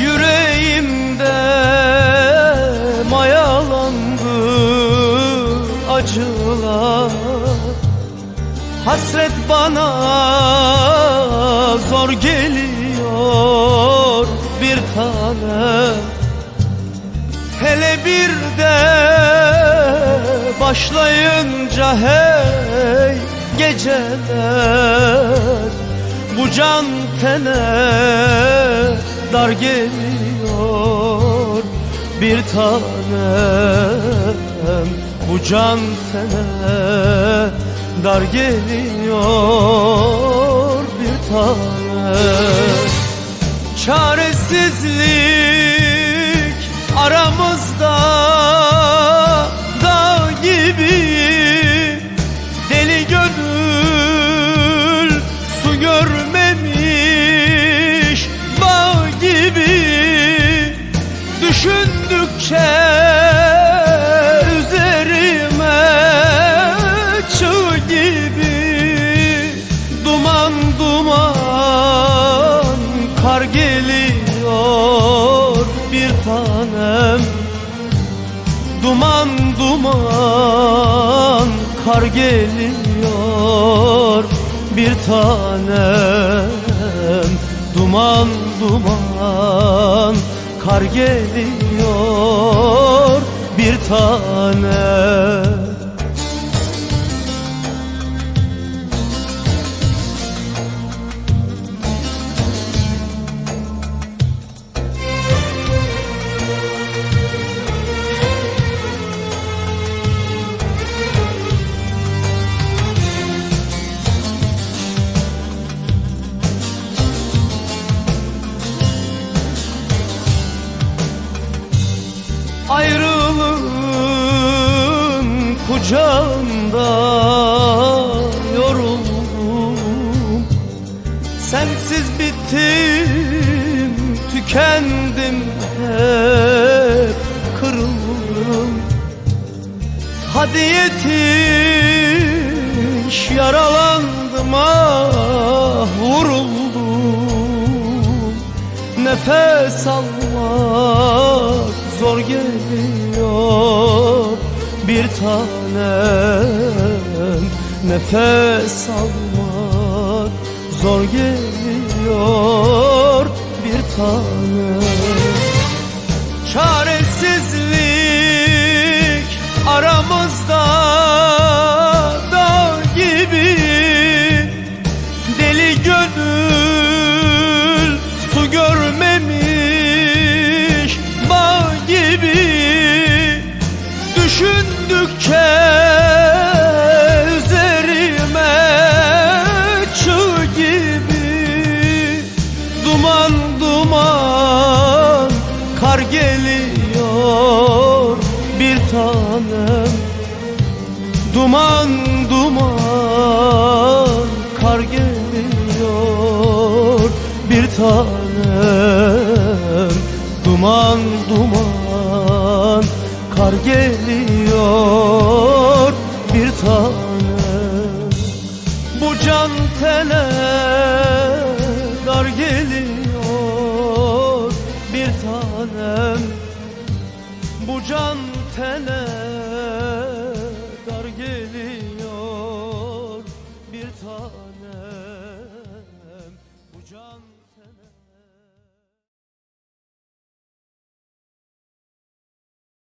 Yüreğimde mayalandı acılar. Hasret bana zor geliyor bir tane. Hele bir de başlayınca hey geceler Bu can tene dar geliyor bir tanem Bu can tene dar geliyor bir tanem Çaresizlik kar geliyor bir tanem. Duman duman kar geliyor bir tanem. Duman duman kar geliyor bir tanem Ayrılığın kucağında yoruldum. Sensiz bittim, tükendim hep kırıldım. Hadi yetiş yaralandım ah vuruldum. Nefes almak zor geliyor bir tanem. Nefes almak zor geliyor bir tanem Düşündükçe üzerime gibi Duman duman kar geliyor bir tanem. Duman duman kar geliyor bir tanem. Duman duman kar geliyor ağlıyor bir tane. Bu can tele dar geliyor bir tanem Bu can tele dar geliyor bir tanem Bu can